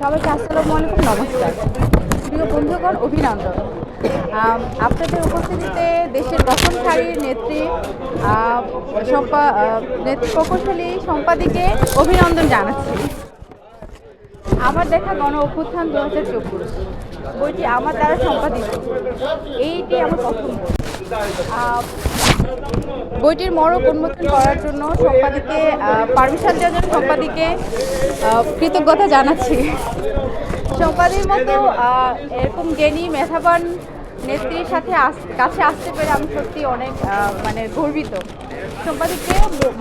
সবাইকে আসসালামু আলাইকুম, নমস্কার। প্রিয় বন্ধুগণ, অভিনন্দন। আপনাদের উপস্থিতিতে দেশের সারির নেত্রী নেত্রী প্রকৌশলী, সম্পাদিকে অভিনন্দন জানাচ্ছি। আমার দেখা গণ অভ্যুত্থান দু হাজার চব্বিশ। বইটি আমার দ্বারা সম্পাদিত। এইটি আমার প্রথম বই। বইটির মরক উন্মোচন করার জন্য সম্পাদিকে পারমিশন দেওয়ার জন্য সম্পাদিকে কৃতজ্ঞতা জানাচ্ছি। সম্পাদির মতো এরকম জ্ঞানী, মেধাবান নেত্রীর সাথে কাছে আসতে পেরে আমি সত্যি অনেক মানে গর্বিত। সম্পাদিককে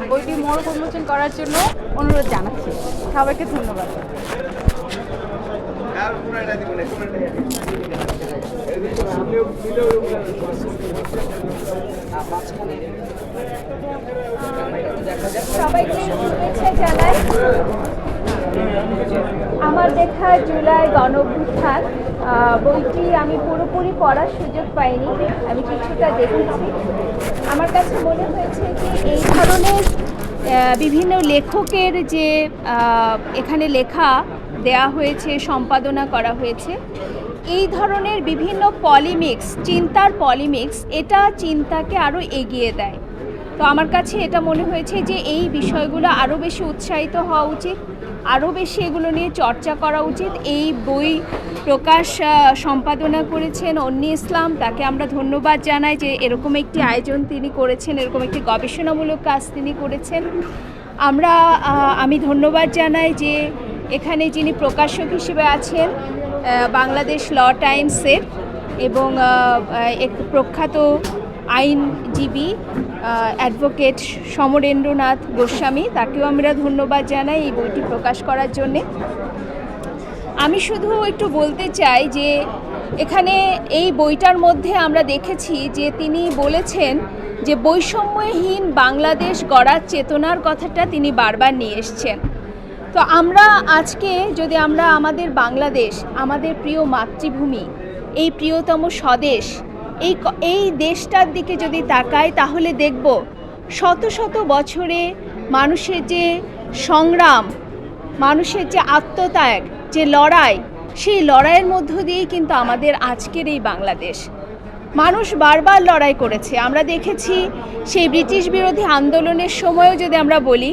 বইটি মরক উন্মোচন করার জন্য অনুরোধ জানাচ্ছি। সবাইকে ধন্যবাদ। সবাইকে আমার দেখা জুলাই গণঅভ্যুত্থান বইটি আমি পুরোপুরি পড়ার সুযোগ পাইনি, আমি কিছুটা দেখেছি। আমার কাছে মনে হয়েছে যে এই ধরনের বিভিন্ন লেখকের যে এখানে লেখা দেয়া হয়েছে, সম্পাদনা করা হয়েছে। এই ধরনের বিভিন্ন পলিমিক্স চিন্তার পলিমিক্স এটা চিন্তাকে আরও এগিয়ে দেয়। তো আমার কাছে এটা মনে হয়েছে যে এই বিষয়গুলো আরও বেশি উৎসাহিত হওয়া উচিত আরও বেশি এগুলো নিয়ে চর্চা করা উচিত। এই বই প্রকাশ সম্পাদনা করেছেন অন্নি ইসলাম, তাকে আমরা ধন্যবাদ জানাই যে এরকম একটি আয়োজন তিনি করেছেন, এরকম একটি গবেষণামূলক কাজ তিনি করেছেন। আমরা আমি ধন্যবাদ জানাই যে এখানে যিনি প্রকাশক হিসেবে আছেন বাংলাদেশ ল টাইমসের এবং এক প্রখ্যাত আইনজীবী অ্যাডভোকেট সমরেন্দ্রনাথ গোস্বামী, তাকেও আমরা ধন্যবাদ জানাই এই বইটি প্রকাশ করার জন্যে। আমি শুধু একটু বলতে চাই যে, এখানে এই বইটার মধ্যে আমরা দেখেছি যে তিনি বলেছেন যে বৈষম্যহীন বাংলাদেশ গড়ার চেতনার কথাটা তিনি বারবার নিয়ে এসছেন। তো আমরা আজকে যদি আমরা আমাদের বাংলাদেশ, আমাদের প্রিয় মাতৃভূমি, এই প্রিয়তম স্বদেশ, এই এই দেশটার দিকে যদি তাকাই তাহলে দেখব শত শত বছরে মানুষের যে সংগ্রাম, মানুষের যে আত্মত্যাগ, যে লড়াই, সেই লড়াইয়ের মধ্য দিয়েই কিন্তু আমাদের আজকের এই বাংলাদেশ। মানুষ বারবার লড়াই করেছে। আমরা দেখেছি সেই ব্রিটিশ বিরোধী আন্দোলনের সময়ও যদি আমরা বলি,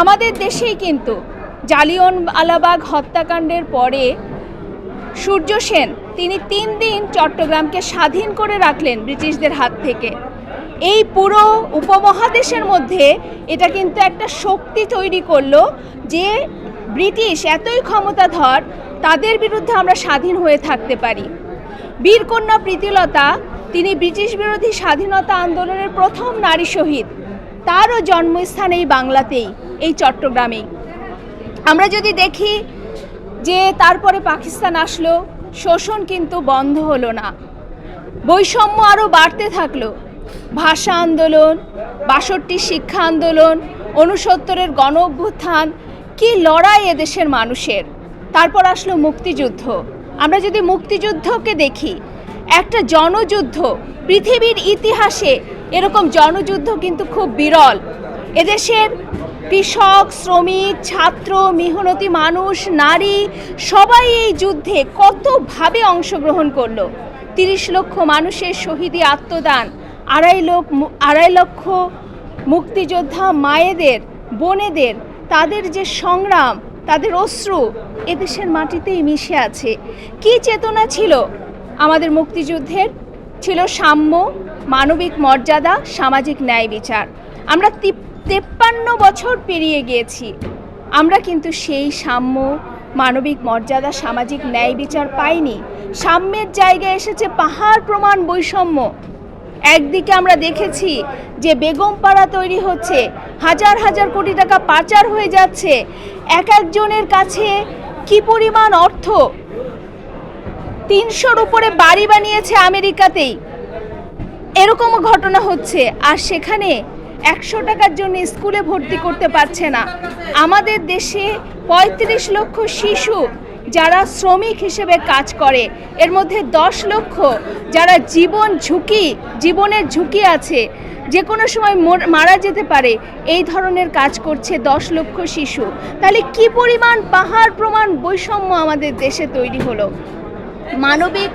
আমাদের দেশেই কিন্তু জালিয়ন আলাবাগ হত্যাকাণ্ডের পরে সূর্য সেন তিনি তিন দিন চট্টগ্রামকে স্বাধীন করে রাখলেন ব্রিটিশদের হাত থেকে। এই পুরো উপমহাদেশের মধ্যে এটা কিন্তু একটা শক্তি তৈরি করল যে ব্রিটিশ এতই ক্ষমতাধর, তাদের বিরুদ্ধে আমরা স্বাধীন হয়ে থাকতে পারি। বীরকন্যা প্রীতিলতা, তিনি ব্রিটিশ বিরোধী স্বাধীনতা আন্দোলনের প্রথম নারী শহীদ, তারও জন্মস্থান এই বাংলাতেই, এই চট্টগ্রামেই। আমরা যদি দেখি যে তারপরে পাকিস্তান আসলো, শোষণ কিন্তু বন্ধ হলো না। বৈষম্য আরও বাড়তে থাকল। ভাষা আন্দোলন, বাষট্টি শিক্ষা আন্দোলন উনসত্তরের গণ অভ্যুত্থান কি লড়াই এদেশের মানুষের? তারপর আসলো মুক্তিযুদ্ধ। আমরা যদি মুক্তিযুদ্ধকে দেখি, একটা জনযুদ্ধ, পৃথিবীর ইতিহাসে এরকম জনযুদ্ধ কিন্তু খুব বিরল। এদেশের কৃষক, শ্রমিক, ছাত্র, মেহনতি মানুষ, নারী, সবাই এই যুদ্ধে কতভাবে অংশগ্রহণ করল? তিরিশ লক্ষ মানুষের শহীদি আত্মদান, আড়াই লোক আড়াই লক্ষ মুক্তিযোদ্ধা মায়েদের, বোনেদের, তাদের যে সংগ্রাম, তাদের অশ্রু এদেশের মাটিতেই মিশে আছে। কি চেতনা ছিল আমাদের মুক্তিযুদ্ধের? ছিল সাম্য, মানবিক মর্যাদা, সামাজিক ন্যায় বিচার। আমরা তেপ্পান্ন বছর পেরিয়ে গিয়েছি। আমরা কিন্তু সেই সাম্য, মানবিক মর্যাদা, সামাজিক ন্যায় বিচার পাইনি। সাম্যের জায়গায় এসেছে পাহাড় প্রমাণ বৈষম্য। একদিকে আমরা দেখেছি যে বেগমপাড়া তৈরি হচ্ছে, হাজার হাজার কোটি টাকা পাচার হয়ে যাচ্ছে। এক একজনের কাছে কি পরিমাণ অর্থ? তিনশোর উপরে বাড়ি বানিয়েছে আমেরিকাতেই। এরকমও ঘটনা হচ্ছে। আর সেখানে একশো টাকার জন্য স্কুলে ভর্তি করতে পারছে না। আমাদের দেশে পঁয়ত্রিশ লক্ষ শিশু যারা শ্রমিক হিসেবে কাজ করে, এর মধ্যে দশ লক্ষ যারা জীবন ঝুঁকি, জীবনের ঝুঁকি আছে। যে কোনো সময় মোর- যেতে পারে, এই ধরনের কাজ করছে দশ লক্ষ শিশু। তাহলে কি পরিমাণ পাহাড় প্রমাণ বৈষম্য আমাদের দেশে তৈরি হলো? মানবিক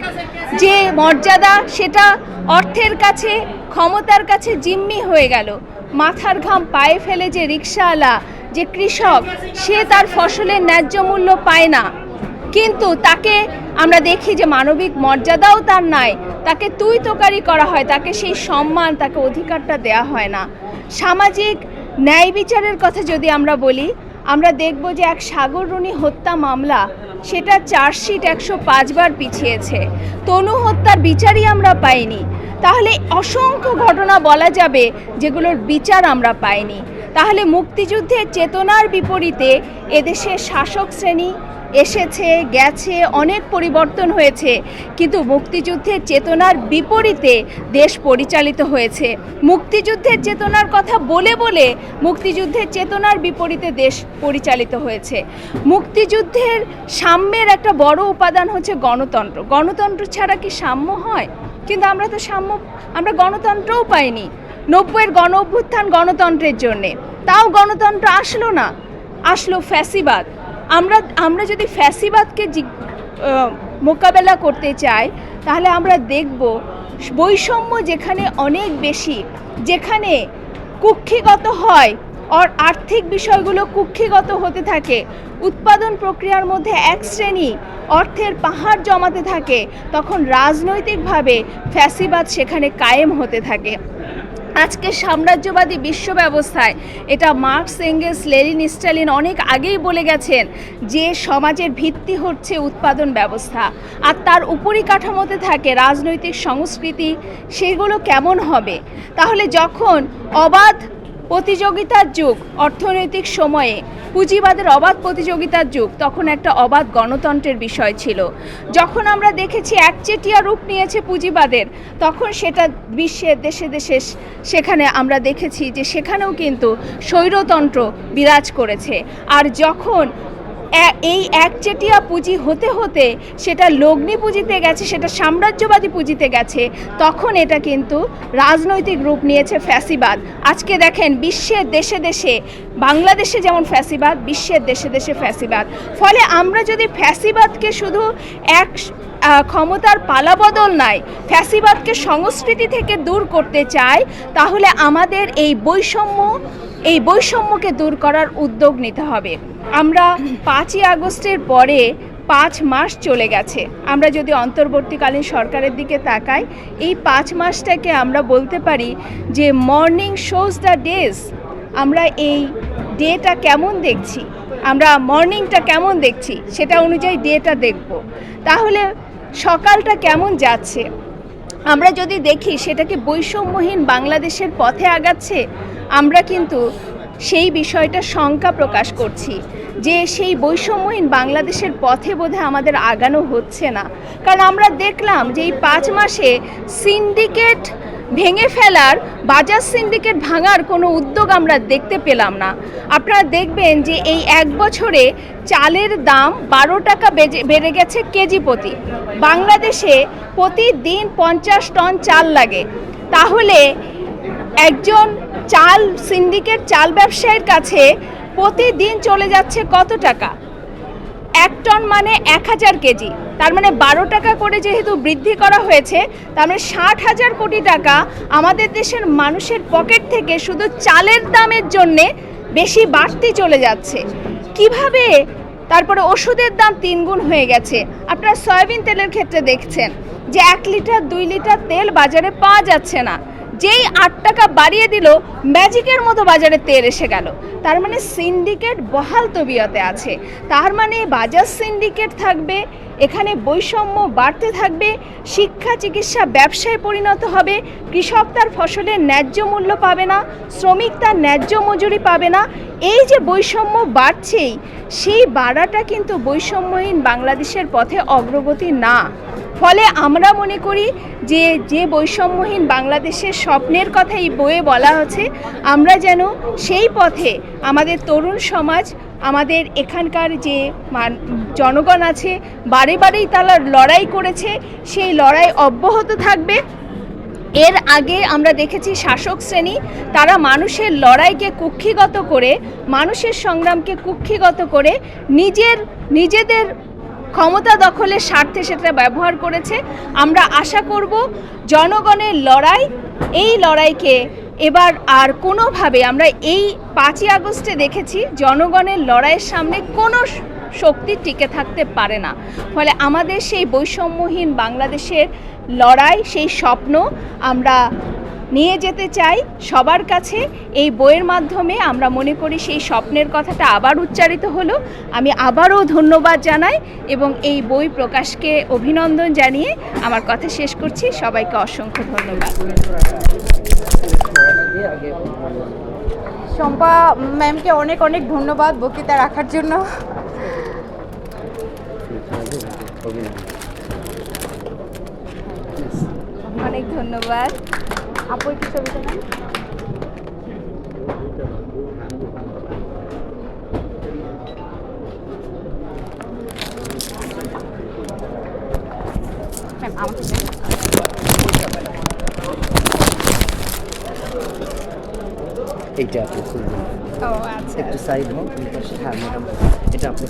যে মর্যাদা, সেটা অর্থের কাছে, ক্ষমতার কাছে জিম্মি হয়ে গেল। মাথার ঘাম পায়ে ফেলে যে রিক্সাওয়ালা যে কৃষক, সে তার ফসলের ন্যায্য মূল্য পায় না। কিন্তু তাকে আমরা দেখি যে মানবিক মর্যাদাও তার নাই। তাকে তুই তোকারি করা হয়, তাকে সেই সম্মান, তাকে অধিকারটা দেয়া হয় না। সামাজিক ন্যায় বিচারের কথা যদি আমরা বলি, আমরা দেখব যে এক সাগররুনি হত্যা মামলা, সেটা চার্জশিট একশো পাঁচবার পিছিয়েছে। তনু হত্যার বিচারই আমরা পাইনি। তাহলে অসংখ্য ঘটনা বলা যাবে যেগুলোর বিচার আমরা পাইনি। তাহলে মুক্তিযুদ্ধের চেতনার বিপরীতে এদেশের শাসক শ্রেণি এসেছে, গেছে, অনেক পরিবর্তন হয়েছে, কিন্তু মুক্তিযুদ্ধের চেতনার বিপরীতে দেশ পরিচালিত হয়েছে। মুক্তিযুদ্ধের চেতনার কথা বলে বলে মুক্তিযুদ্ধের চেতনার বিপরীতে দেশ পরিচালিত হয়েছে। মুক্তিযুদ্ধের সাম্যের একটা বড় উপাদান হচ্ছে গণতন্ত্র। গণতন্ত্র ছাড়া কি সাম্য হয়? কিন্তু আমরা তো সাম্য, আমরা গণতন্ত্রও পাইনি। নব্বইয়ের গণ অভ্যুত্থান গণতন্ত্রের জন্যে। তাও গণতন্ত্র আসলো না। আসলো ফ্যাসিবাদ। আমরা আমরা যদি ফ্যাসিবাদকে মোকাবেলা করতে চাই, তাহলে আমরা দেখব বৈষম্য যেখানে অনেক বেশি, যেখানে কুক্ষিগত হয় আর আর্থিক বিষয়গুলো কুক্ষিগত হতে থাকে। উৎপাদন প্রক্রিয়ার মধ্যে এক শ্রেণি অর্থের পাহাড় জমাতে থাকে। তখন রাজনৈতিকভাবে ফ্যাসিবাদ সেখানে কায়েম হতে থাকে। আজকে সাম্রাজ্যবাদী বিশ্ব ব্যবস্থায় এটা মার্কস, এঙ্গেলস লেলিন স্টালিন অনেক আগেই বলে গেছেন যে সমাজের ভিত্তি হচ্ছে উৎপাদন ব্যবস্থা। আর তার উপরিকাঠামোতে থাকে রাজনৈতিক সংস্কৃতি, সেগুলো কেমন হবে? তাহলে যখন অবাধ প্রতিযোগিতার যুগ, অর্থনৈতিক সময়ে। পুঁজিবাদের অবাধ প্রতিযোগিতার যুগ, তখন একটা অবাধ গণতন্ত্রের বিষয় ছিল। যখন আমরা দেখেছি একচেটিয়া রূপ নিয়েছে পুঁজিবাদের, তখন সেটা বিশ্বের দেশে দেশে সেখানে আমরা দেখেছি যে সেখানেও কিন্তু স্বৈরতন্ত্র বিরাজ করেছে। আর যখন এই একচেটিয়া পুঁজি হতে হতে সেটা লগ্নি পুঁজিতে গেছে, সেটা সাম্রাজ্যবাদী পুঁজিতে গেছে। তখন এটা কিন্তু রাজনৈতিক রূপ নিয়েছে ফ্যাসিবাদ। আজকে দেখেন বিশ্বের দেশে দেশে, বাংলাদেশে যেমন ফ্যাসিবাদ বিশ্বের দেশে দেশে ফ্যাসিবাদ। ফলে আমরা যদি ফ্যাসিবাদকে শুধু এক ক্ষমতার পালাবদল নাই, ফ্যাসিবাদকে সংস্কৃতি থেকে দূর করতে চাই, তাহলে আমাদের এই বৈষম্য এই বৈষম্যকে দূর করার উদ্যোগ নিতে হবে। আমরা পাঁচই আগস্টের পরে পাঁচ মাস চলে গেছে। আমরা যদি অন্তর্বর্তীকালীন সরকারের দিকে তাকাই, এই পাঁচ মাসটাকে আমরা বলতে পারি যে মর্নিং শোজ দ্য ডেজ। আমরা এই ডেটা কেমন দেখছি? আমরা মর্নিংটা কেমন দেখছি? সেটা অনুযায়ী ডেটা দেখব। তাহলে সকালটা কেমন যাচ্ছে? আমরা যদি দেখি সেটাকে বৈষম্যহীন বাংলাদেশের পথে আগাচ্ছে? আমরা কিন্তু সেই বিষয়টা শঙ্কা প্রকাশ করছি যে সেই বৈষম্যহীন বাংলাদেশের পথে বোধহয় আমাদের আগানো হচ্ছে না। কারণ আমরা দেখলাম যে এই পাঁচ মাসে সিন্ডিকেট ভেঙে ফেলার বাজার সিন্ডিকেট ভাঙার কোনো উদ্যোগ আমরা দেখতে পেলাম না। আপনারা দেখবেন যে এই এক বছরে চালের দাম বারো টাকা বেড়ে গেছে কেজি প্রতি। বাংলাদেশে প্রতিদিন পঞ্চাশ টন চাল লাগে। তাহলে একজন চাল সিন্ডিকেট চাল ব্যবসায়ীর কাছে প্রতিদিন চলে যাচ্ছে কত টাকা? এক টন মানে এক হাজার কেজি। তার মানে বারো টাকা করে যেহেতু বৃদ্ধি করা হয়েছে, তার মানে ষাট হাজার কোটি টাকা আমাদের দেশের মানুষের পকেট থেকে শুধু চালের দামের জন্যে বেশি বাড়তি চলে যাচ্ছে। কীভাবে তারপরে ওষুধের দাম তিনগুণ হয়ে গেছে? আপনারা সয়াবিন তেলের ক্ষেত্রে দেখছেন যে এক লিটার, দুই লিটার তেল বাজারে পাওয়া যাচ্ছে না। যেই আট টাকা বাড়িয়ে দিল, ম্যাজিকের মতো বাজারে তেল এসে গেল। তার মানে সিন্ডিকেট বহাল তবিয়তে আছে। তার মানে বাজার সিন্ডিকেট থাকবে, এখানে বৈষম্য বাড়তে থাকবে, শিক্ষা, চিকিৎসা, ব্যবসায় পরিণত হবে, কৃষক তার ফসলের ন্যায্য মূল্য পাবে না, শ্রমিক তার ন্যায্য মজুরি পাবে না। এই যে বৈষম্য বাড়ছেই, সেই বাড়াটা কিন্তু বৈষম্যহীন বাংলাদেশের পথে অগ্রগতি না। ফলে আমরা মনে করি যে যে বৈষম্যহীন বাংলাদেশের স্বপ্নের কথা এই বইয়ে বলা হচ্ছে, আমরা যেন সেই পথে আমাদের তরুণ সমাজ, আমাদের এখানকার যে জনগণ আছে, বারে বারেই তারা লড়াই করেছে, সেই লড়াই অব্যাহত থাকবে। এর আগে আমরা দেখেছি শাসক শ্রেণি, তারা মানুষের লড়াইকে কুক্ষিগত করে, মানুষের সংগ্রামকে কুক্ষিগত করে, নিজের, নিজেদের ক্ষমতা দখলের স্বার্থে সেটা ব্যবহার করেছে। আমরা আশা করব জনগণের লড়াই, এই লড়াইকে এবার আর কোনোভাবে আমরা এই পাঁচই আগস্টে দেখেছি জনগণের লড়াইয়ের সামনে কোনো শক্তি টিকে থাকতে পারে না। ফলে আমাদের সেই বৈষম্যহীন বাংলাদেশের লড়াই, সেই স্বপ্ন আমরা নিয়ে যেতে চাই সবার কাছে এই বইয়ের মাধ্যমে আমরা মনে করি সেই স্বপ্নের কথাটা আবার উচ্চারিত হলো। আমি আবারও ধন্যবাদ জানাই এবং এই বই প্রকাশকে অভিনন্দন জানিয়ে আমার কথা শেষ করছি। সবাইকে অসংখ্য ধন্যবাদ। শম্পা ম্যামকে অনেক অনেক ধন্যবাদ বক্তৃতা রাখার জন্য। অনেক ধন্যবাদ। আপু একটু ছবিটা নেন ম্যাম আমাকে এইটা আপনি খুলবেন। ও আচ্ছা। একটু সাইড হোক হ্যাঁ ম্যাডাম এটা আপনি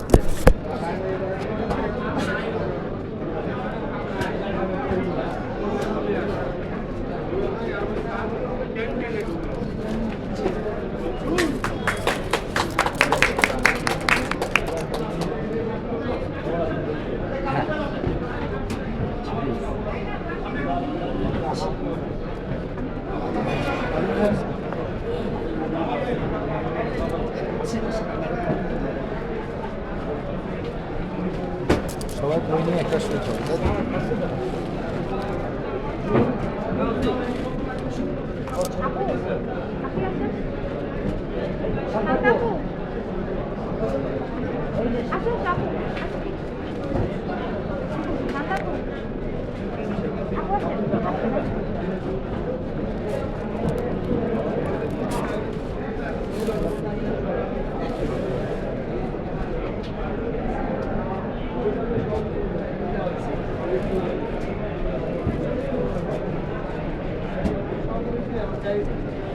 over.